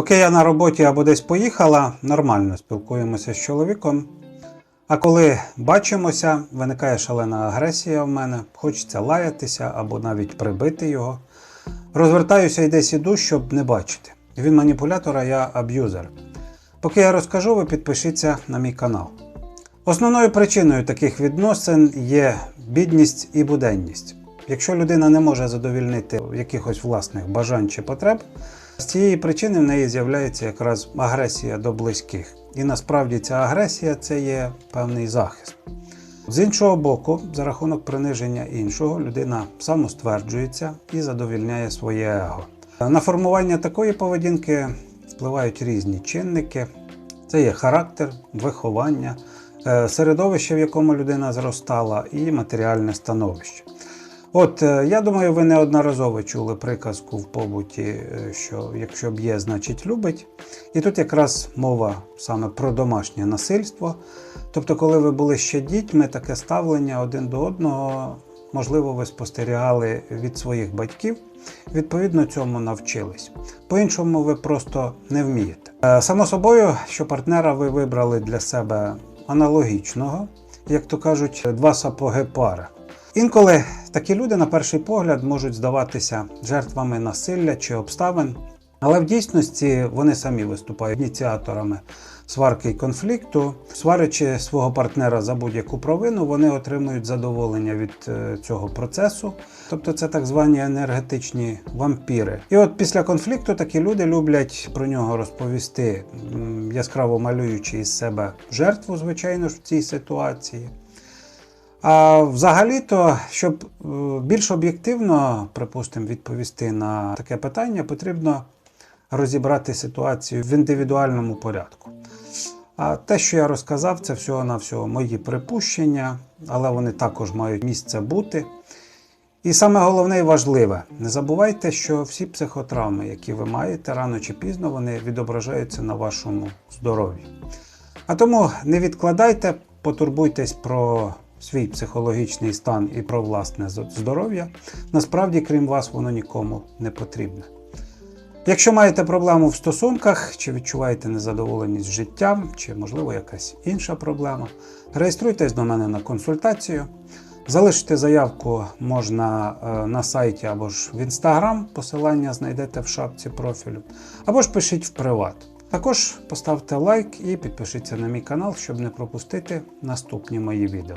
Поки я на роботі або десь поїхала, нормально спілкуємося з чоловіком. А коли бачимося, виникає шалена агресія в мене, хочеться лаятися або навіть прибити його. Розвертаюся і десь іду, щоб не бачити. Він маніпулятор, а я аб'юзер. Поки я розкажу, ви підпишіться на мій канал. Основною причиною таких відносин є бідність і буденність. Якщо людина не може задовільнити якихось власних бажань чи потреб, з цієї причини в неї з'являється якраз агресія до близьких. І насправді ця агресія це є певний захист. З іншого боку, за рахунок приниження іншого, людина самостверджується і задовільняє своє его. На формування такої поведінки впливають різні чинники. Це є характер, виховання, е, середовище, в якому людина зростала, і матеріальне становище. От е, я думаю, ви неодноразово чули приказку в побуті, е, що якщо б'є, значить любить. І тут якраз мова саме про домашнє насильство. Тобто, коли ви були ще дітьми, таке ставлення один до одного, можливо, ви спостерігали від своїх батьків, відповідно цьому навчились. По-іншому ви просто не вмієте. Е, Само собою, що партнера ви вибрали для себе аналогічного, як то кажуть, два сапоги пара. Інколи такі люди, на перший погляд, можуть здаватися жертвами насилля чи обставин, але в дійсності вони самі виступають ініціаторами сварки і конфлікту. Сварячи свого партнера за будь-яку провину, вони отримують задоволення від е, цього процесу. Тобто це так звані енергетичні вампіри. І от після конфлікту такі люди люблять про нього розповісти, яскраво малюючи із себе жертву, звичайно ж, в цій ситуації. А взагалі-то, щоб е, більш об'єктивно, припустимо, відповісти на таке питання, потрібно розібрати ситуацію в індивідуальному порядку. А те, що я розказав, це всього-навсього мої припущення, але вони також мають місце бути. І саме головне і важливе, не забувайте, що всі психотравми, які ви маєте рано чи пізно, вони відображаються на вашому здоров'ї. А тому не відкладайте, потурбуйтесь про свій психологічний стан і про власне здоров'я. Насправді, крім вас, воно нікому не потрібне. Якщо маєте проблему в стосунках, чи відчуваєте незадоволеність життям, чи, можливо, якась інша проблема, реєструйтесь до мене на консультацію. Залишити заявку можна е, на сайті або ж в інстаграм, посилання знайдете в шапці профілю, або ж пишіть в приват. Також поставте лайк і підпишіться на мій канал, щоб не пропустити наступні мої відео.